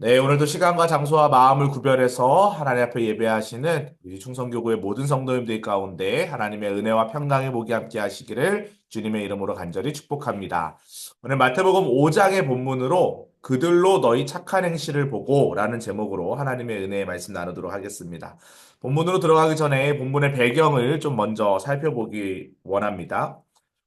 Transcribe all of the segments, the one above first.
네, 오늘도 시간과 장소와 마음을 구별해서 하나님 앞에 예배하시는 우리 충성교구의 모든 성도님들 가운데 하나님의 은혜와 평강의 복이 함께 하시기를 주님의 이름으로 간절히 축복합니다. 오늘 마태복음 5장의 본문으로 그들로 너희 착한 행실을 보고 라는 제목으로 하나님의 은혜의 말씀 나누도록 하겠습니다. 본문으로 들어가기 전에 본문의 배경을 좀 먼저 살펴보기 원합니다.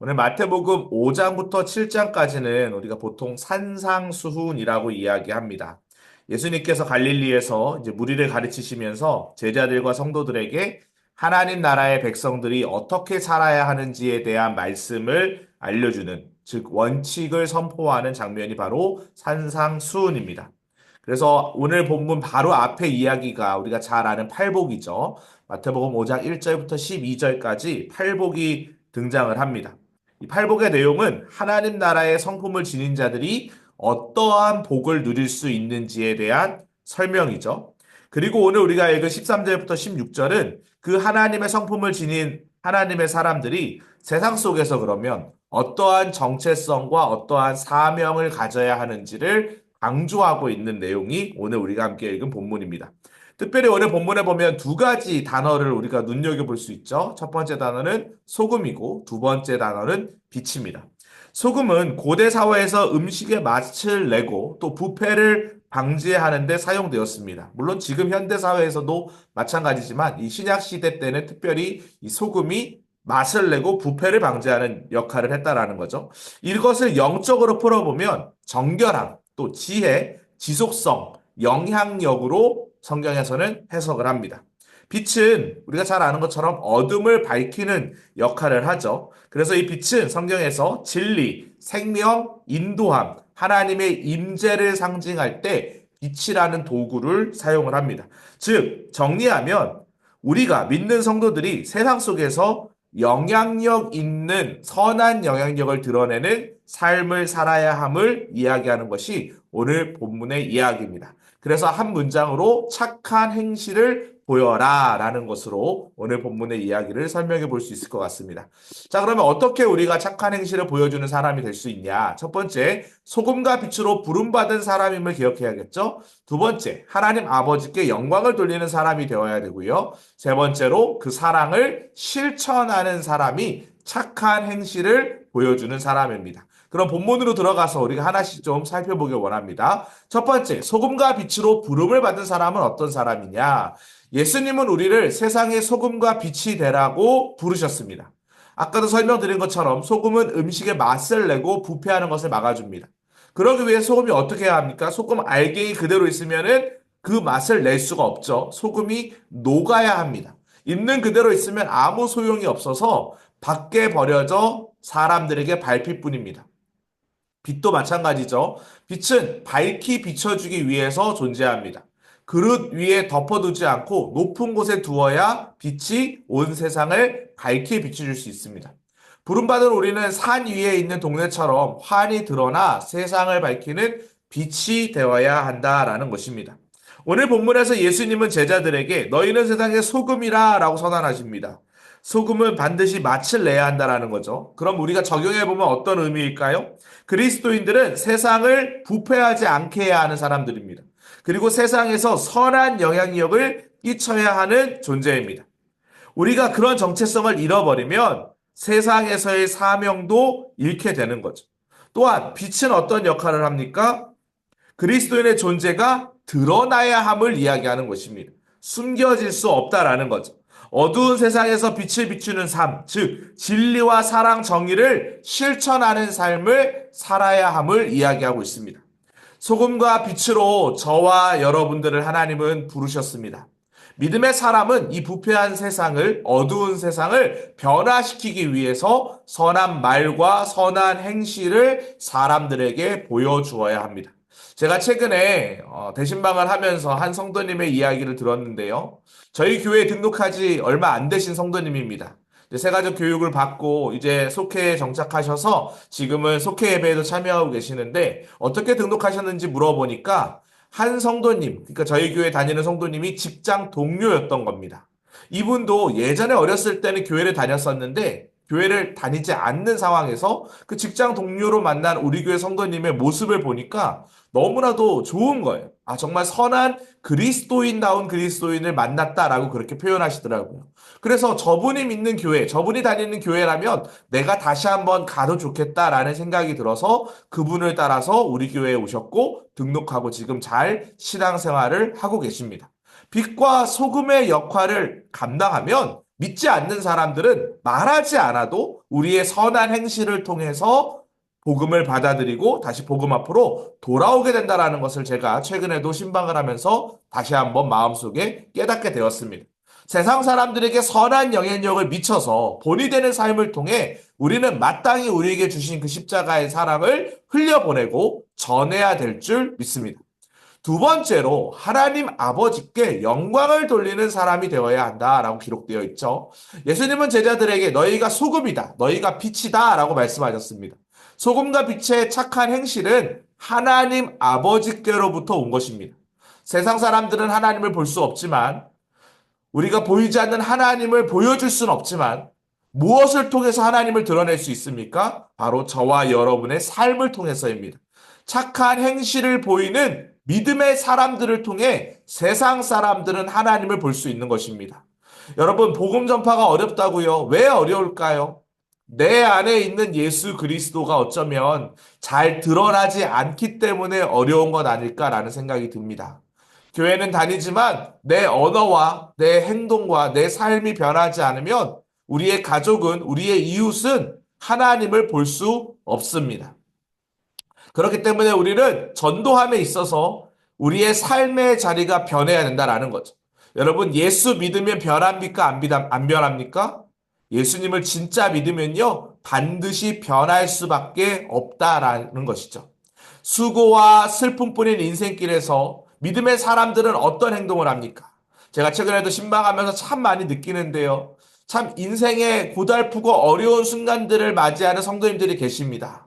오늘 마태복음 5장부터 7장까지는 우리가 보통 산상수훈이라고 이야기합니다. 예수님께서 갈릴리에서 이제 무리를 가르치시면서 제자들과 성도들에게 하나님 나라의 백성들이 어떻게 살아야 하는지에 대한 말씀을 알려주는, 즉, 원칙을 선포하는 장면이 바로 산상수훈입니다. 그래서 오늘 본문 바로 앞에 이야기가 우리가 잘 아는 팔복이죠. 마태복음 5장 1절부터 12절까지 팔복이 등장을 합니다. 이 팔복의 내용은 하나님 나라의 성품을 지닌 자들이 어떠한 복을 누릴 수 있는지에 대한 설명이죠. 그리고 오늘 우리가 읽은 13절부터 16절은 그 하나님의 성품을 지닌 하나님의 사람들이 세상 속에서 그러면 어떠한 정체성과 어떠한 사명을 가져야 하는지를 강조하고 있는 내용이 오늘 우리가 함께 읽은 본문입니다. 특별히 오늘 본문에 보면 두 가지 단어를 우리가 눈여겨볼 수 있죠. 첫 번째 단어는 소금이고 두 번째 단어는 빛입니다. 소금은 고대 사회에서 음식의 맛을 내고 또 부패를 방지하는 데 사용되었습니다. 물론 지금 현대 사회에서도 마찬가지지만 이 신약 시대 때는 특별히 이 소금이 맛을 내고 부패를 방지하는 역할을 했다라는 거죠. 이것을 영적으로 풀어보면 정결함, 또 지혜, 지속성, 영향력으로 성경에서는 해석을 합니다. 빛은 우리가 잘 아는 것처럼 어둠을 밝히는 역할을 하죠. 그래서 이 빛은 성경에서 진리, 생명, 인도함, 하나님의 임재를 상징할 때 빛이라는 도구를 사용을 합니다. 즉, 정리하면 우리가 믿는 성도들이 세상 속에서 영향력 있는 선한 영향력을 드러내는 삶을 살아야 함을 이야기하는 것이 오늘 본문의 이야기입니다. 그래서 한 문장으로 착한 행실을 보여라 라는 것으로 오늘 본문의 이야기를 설명해 볼 수 있을 것 같습니다. 자, 그러면 어떻게 우리가 착한 행실을 보여주는 사람이 될 수 있냐? 첫 번째, 소금과 빛으로 부름받은 사람임을 기억해야겠죠? 두 번째, 하나님 아버지께 영광을 돌리는 사람이 되어야 되고요. 세 번째로 그 사랑을 실천하는 사람이 착한 행실을 보여주는 사람입니다. 그럼 본문으로 들어가서 우리가 하나씩 좀 살펴보길 원합니다. 첫 번째, 소금과 빛으로 부름을 받은 사람은 어떤 사람이냐? 예수님은 우리를 세상의 소금과 빛이 되라고 부르셨습니다. 아까도 설명드린 것처럼 소금은 음식의 맛을 내고 부패하는 것을 막아줍니다. 그러기 위해 소금이 어떻게 해야 합니까? 소금 알갱이 그대로 있으면은 그 맛을 낼 수가 없죠. 소금이 녹아야 합니다. 있는 그대로 있으면 아무 소용이 없어서 밖에 버려져 사람들에게 밟힐 뿐입니다. 빛도 마찬가지죠. 빛은 밝히 비춰주기 위해서 존재합니다. 그릇 위에 덮어두지 않고 높은 곳에 두어야 빛이 온 세상을 밝게 비춰줄 수 있습니다. 부름받은 우리는 산 위에 있는 동네처럼 환히 드러나 세상을 밝히는 빛이 되어야 한다라는 것입니다. 오늘 본문에서 예수님은 제자들에게 너희는 세상의 소금이라 라고 선언하십니다. 소금은 반드시 맛을 내야 한다라는 거죠. 그럼 우리가 적용해 보면 어떤 의미일까요? 그리스도인들은 세상을 부패하지 않게 해야 하는 사람들입니다. 그리고 세상에서 선한 영향력을 끼쳐야 하는 존재입니다. 우리가 그런 정체성을 잃어버리면 세상에서의 사명도 잃게 되는 거죠. 또한 빛은 어떤 역할을 합니까? 그리스도인의 존재가 드러나야 함을 이야기하는 것입니다. 숨겨질 수 없다라는 거죠. 어두운 세상에서 빛을 비추는 삶, 즉 진리와 사랑, 정의를 실천하는 삶을 살아야 함을 이야기하고 있습니다. 소금과 빛으로 저와 여러분들을 하나님은 부르셨습니다. 믿음의 사람은 이 부패한 세상을, 어두운 세상을 변화시키기 위해서 선한 말과 선한 행실을 사람들에게 보여주어야 합니다. 제가 최근에 어, 대신방을 하면서 한 성도님의 이야기를 들었는데요. 저희 교회에 등록하지 얼마 안 되신 성도님입니다. 세가족 교육을 받고 이제 속회에 정착하셔서 지금은 속회 예배에도 참여하고 계시는데 어떻게 등록하셨는지 물어보니까 한 성도님, 그러니까 저희 교회 다니는 성도님이 직장 동료였던 겁니다. 이분도 예전에 어렸을 때는 교회를 다녔었는데 교회를 다니지 않는 상황에서 그 직장 동료로 만난 우리 교회 성도님의 모습을 보니까 너무나도 좋은 거예요. 아, 정말 선한 그리스도인다운 그리스도인을 만났다라고 그렇게 표현하시더라고요. 그래서 저분이 믿는 교회, 저분이 다니는 교회라면 내가 다시 한번 가도 좋겠다라는 생각이 들어서 그분을 따라서 우리 교회에 오셨고 등록하고 지금 잘 신앙생활을 하고 계십니다. 빛과 소금의 역할을 감당하면 믿지 않는 사람들은 말하지 않아도 우리의 선한 행실을 통해서 복음을 받아들이고 다시 복음 앞으로 돌아오게 된다라는 것을 제가 최근에도 신방을 하면서 다시 한번 마음속에 깨닫게 되었습니다. 세상 사람들에게 선한 영향력을 미쳐서 본이 되는 삶을 통해 우리는 마땅히 우리에게 주신 그 십자가의 사랑을 흘려보내고 전해야 될 줄 믿습니다. 두 번째로 하나님 아버지께 영광을 돌리는 사람이 되어야 한다라고 기록되어 있죠. 예수님은 제자들에게 너희가 소금이다, 너희가 빛이다라고 말씀하셨습니다. 소금과 빛의 착한 행실은 하나님 아버지께로부터 온 것입니다. 세상 사람들은 하나님을 볼 수 없지만 우리가 보이지 않는 하나님을 보여줄 수는 없지만 무엇을 통해서 하나님을 드러낼 수 있습니까? 바로 저와 여러분의 삶을 통해서입니다. 착한 행실을 보이는 믿음의 사람들을 통해 세상 사람들은 하나님을 볼 수 있는 것입니다. 여러분, 복음 전파가 어렵다고요? 왜 어려울까요? 내 안에 있는 예수 그리스도가 어쩌면 잘 드러나지 않기 때문에 어려운 것 아닐까라는 생각이 듭니다. 교회는 다니지만 내 언어와 내 행동과 내 삶이 변하지 않으면 우리의 가족은, 우리의 이웃은 하나님을 볼 수 없습니다. 그렇기 때문에 우리는 전도함에 있어서 우리의 삶의 자리가 변해야 된다라는 거죠. 여러분, 예수 믿으면 변합니까? 안, 비담, 안 변합니까? 예수님을 진짜 믿으면요, 반드시 변할 수밖에 없다라는 것이죠. 수고와 슬픔뿐인 인생길에서 믿음의 사람들은 어떤 행동을 합니까? 제가 최근에도 신방하면서 참 많이 느끼는데요. 참 인생의 고달프고 어려운 순간들을 맞이하는 성도님들이 계십니다.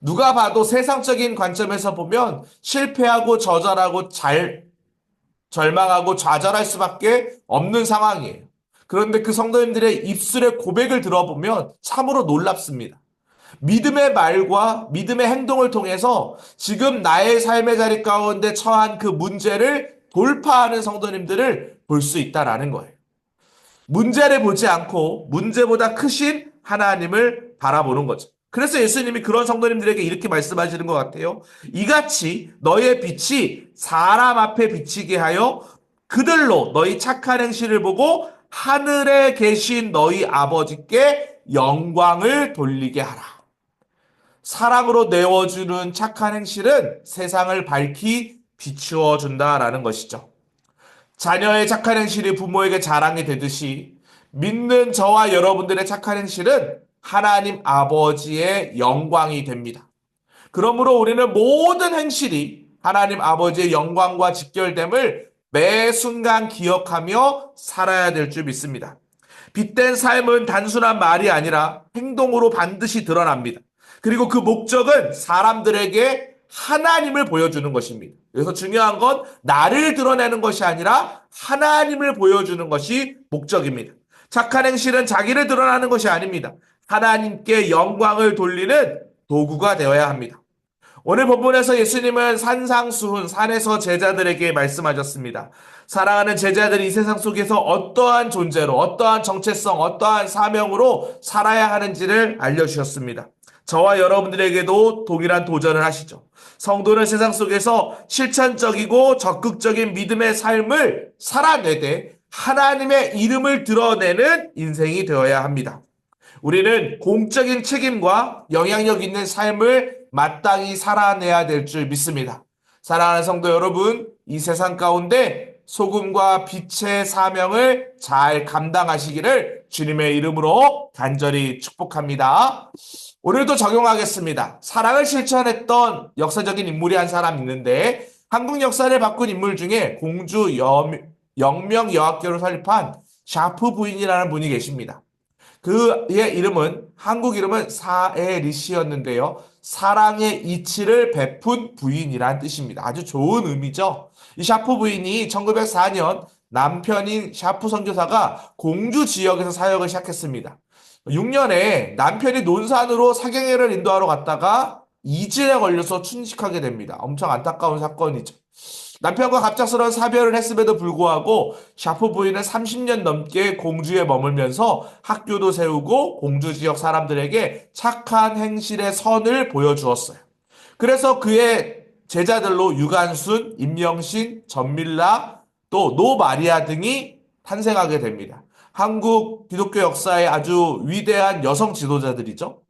누가 봐도 세상적인 관점에서 보면 실패하고 저절하고 잘 절망하고 좌절할 수밖에 없는 상황이에요. 그런데 그 성도님들의 입술의 고백을 들어보면 참으로 놀랍습니다. 믿음의 말과 믿음의 행동을 통해서 지금 나의 삶의 자리 가운데 처한 그 문제를 돌파하는 성도님들을 볼 수 있다라는 거예요. 문제를 보지 않고 문제보다 크신 하나님을 바라보는 거죠. 그래서 예수님이 그런 성도님들에게 이렇게 말씀하시는 것 같아요. 이같이 너의 빛이 사람 앞에 비치게 하여 그들로 너희 착한 행실을 보고 하늘에 계신 너희 아버지께 영광을 돌리게 하라. 사랑으로 내어주는 착한 행실은 세상을 밝히 비추어 준다라는 것이죠. 자녀의 착한 행실이 부모에게 자랑이 되듯이 믿는 저와 여러분들의 착한 행실은 하나님 아버지의 영광이 됩니다. 그러므로 우리는 모든 행실이 하나님 아버지의 영광과 직결됨을 매 순간 기억하며 살아야 될 줄 믿습니다. 빛된 삶은 단순한 말이 아니라 행동으로 반드시 드러납니다. 그리고 그 목적은 사람들에게 하나님을 보여주는 것입니다. 그래서 중요한 건 나를 드러내는 것이 아니라 하나님을 보여주는 것이 목적입니다. 착한 행실은 자기를 드러나는 것이 아닙니다. 하나님께 영광을 돌리는 도구가 되어야 합니다. 오늘 본문에서 예수님은 산상수훈, 산에서 제자들에게 말씀하셨습니다. 사랑하는 제자들이 이 세상 속에서 어떠한 존재로, 어떠한 정체성, 어떠한 사명으로 살아야 하는지를 알려주셨습니다. 저와 여러분들에게도 동일한 도전을 하시죠. 성도는 세상 속에서 실천적이고 적극적인 믿음의 삶을 살아내되 하나님의 이름을 드러내는 인생이 되어야 합니다. 우리는 공적인 책임과 영향력 있는 삶을 마땅히 살아내야 될 줄 믿습니다. 사랑하는 성도 여러분, 이 세상 가운데 소금과 빛의 사명을 잘 감당하시기를 주님의 이름으로 간절히 축복합니다. 오늘도 적용하겠습니다. 사랑을 실천했던 역사적인 인물이 한 사람 있는데 한국 역사를 바꾼 인물 중에 공주 영명 여학교를 설립한 샤프 부인이라는 분이 계십니다. 그의 이름은 한국 이름은 사에리시였는데요. 사랑의 이치를 베푼 부인이란 뜻입니다. 아주 좋은 의미죠. 이 샤프 부인이 1904년 남편인 샤프 선교사가 공주 지역에서 사역을 시작했습니다. 6년에 남편이 논산으로 사경회를 인도하러 갔다가 이질에 걸려서 순직하게 됩니다. 엄청 안타까운 사건이죠. 남편과 갑작스러운 사별을 했음에도 불구하고 샤프 부인은 30년 넘게 공주에 머물면서 학교도 세우고 공주 지역 사람들에게 착한 행실의 선을 보여주었어요. 그래서 그의 제자들로 유관순, 임영신, 전밀라, 또 노마리아 등이 탄생하게 됩니다. 한국 기독교 역사의 아주 위대한 여성 지도자들이죠.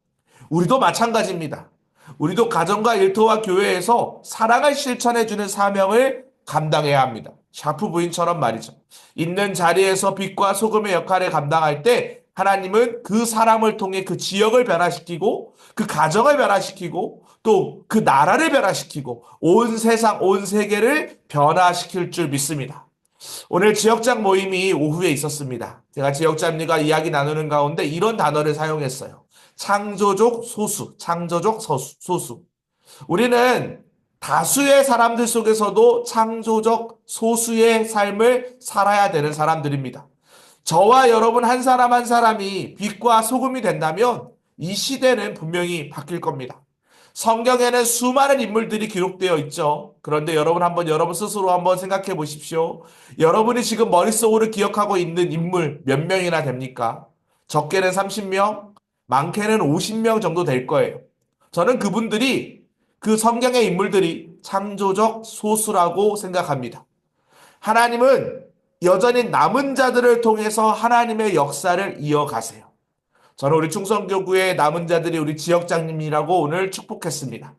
우리도 마찬가지입니다. 우리도 가정과 일터와 교회에서 사랑을 실천해주는 사명을 감당해야 합니다. 샤프 부인처럼 말이죠. 있는 자리에서 빛과 소금의 역할을 감당할 때 하나님은 그 사람을 통해 그 지역을 변화시키고 그 가정을 변화시키고 또 그 나라를 변화시키고 온 세상, 온 세계를 변화시킬 줄 믿습니다. 오늘 지역장 모임이 오후에 있었습니다. 제가 지역장님과 이야기 나누는 가운데 이런 단어를 사용했어요. 창조적 소수, 창조적 소수, 소수. 우리는 다수의 사람들 속에서도 창조적 소수의 삶을 살아야 되는 사람들입니다. 저와 여러분 한 사람 한 사람이 빛과 소금이 된다면 이 시대는 분명히 바뀔 겁니다. 성경에는 수많은 인물들이 기록되어 있죠. 그런데 여러분 한번 여러분 스스로 한번 생각해 보십시오. 여러분이 지금 머릿속으로 기억하고 있는 인물 몇 명이나 됩니까? 적게는 30명, 많게는 50명 정도 될 거예요. 저는 그분들이 그 성경의 인물들이 창조적 소수라고 생각합니다. 하나님은 여전히 남은 자들을 통해서 하나님의 역사를 이어가세요. 저는 우리 충성교구의 남은 자들이 우리 지역장님이라고 오늘 축복했습니다.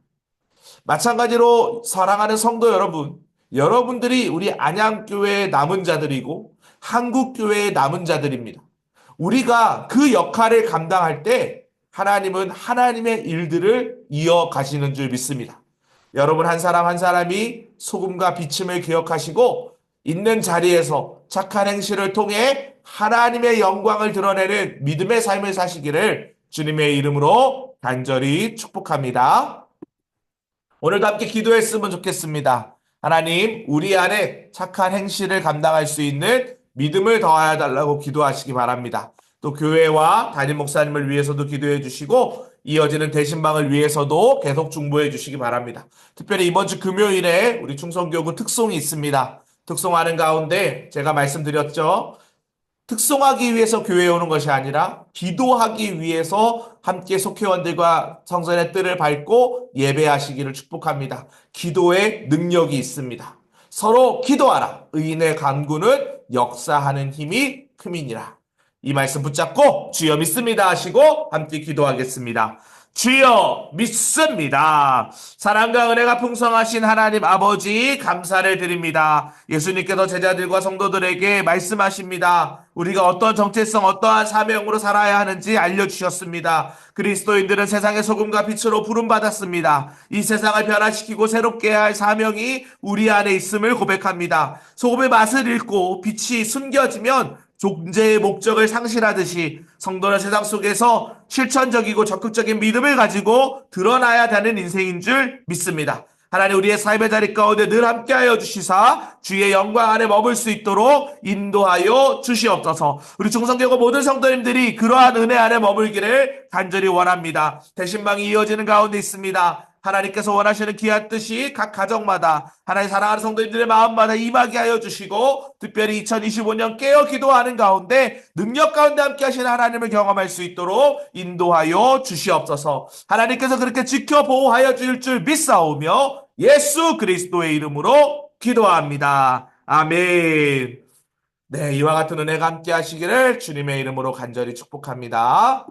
마찬가지로 사랑하는 성도 여러분, 여러분들이 우리 안양교회의 남은 자들이고 한국교회의 남은 자들입니다. 우리가 그 역할을 감당할 때 하나님은 하나님의 일들을 이어가시는 줄 믿습니다. 여러분 한 사람 한 사람이 소금과 비침을 기억하시고 있는 자리에서 착한 행실을 통해 하나님의 영광을 드러내는 믿음의 삶을 사시기를 주님의 이름으로 간절히 축복합니다. 오늘도 함께 기도했으면 좋겠습니다. 하나님, 우리 안에 착한 행실을 감당할 수 있는 믿음을 더하여 달라고 기도하시기 바랍니다. 또 교회와 담임 목사님을 위해서도 기도해 주시고 이어지는 대신방을 위해서도 계속 중보해 주시기 바랍니다. 특별히 이번 주 금요일에 우리 충성교구 특송이 있습니다. 특송하는 가운데 제가 말씀드렸죠. 특송하기 위해서 교회에 오는 것이 아니라 기도하기 위해서 함께 속회원들과 성전의 뜰을 밟고 예배하시기를 축복합니다. 기도에 능력이 있습니다. 서로 기도하라. 의인의 간구는 역사하는 힘이 큼이니라. 이 말씀 붙잡고 주여 믿습니다 하시고 함께 기도하겠습니다. 주여 믿습니다. 사랑과 은혜가 풍성하신 하나님 아버지 감사를 드립니다. 예수님께서 제자들과 성도들에게 말씀하십니다. 우리가 어떤 정체성, 어떠한 사명으로 살아야 하는지 알려주셨습니다. 그리스도인들은 세상의 소금과 빛으로 부름받았습니다. 이 세상을 변화시키고 새롭게 할 사명이 우리 안에 있음을 고백합니다. 소금의 맛을 잃고 빛이 숨겨지면 존재의 목적을 상실하듯이 성도는 세상 속에서 실천적이고 적극적인 믿음을 가지고 드러나야 되는 인생인 줄 믿습니다. 하나님 우리의 삶의 자리 가운데 늘 함께하여 주시사 주의 영광 안에 머물 수 있도록 인도하여 주시옵소서. 우리 중성교구 모든 성도님들이 그러한 은혜 안에 머물기를 간절히 원합니다. 대신방이 이어지는 가운데 있습니다. 하나님께서 원하시는 귀한 뜻이 각 가정마다 하나님 사랑하는 성도님들의 마음마다 임하게 하여 주시고 특별히 2025년 깨어 기도하는 가운데 능력 가운데 함께 하시는 하나님을 경험할 수 있도록 인도하여 주시옵소서 하나님께서 그렇게 지켜 보호하여 주실 줄 믿사오며 예수 그리스도의 이름으로 기도합니다. 아멘. 네, 이와 같은 은혜가 함께 하시기를 주님의 이름으로 간절히 축복합니다.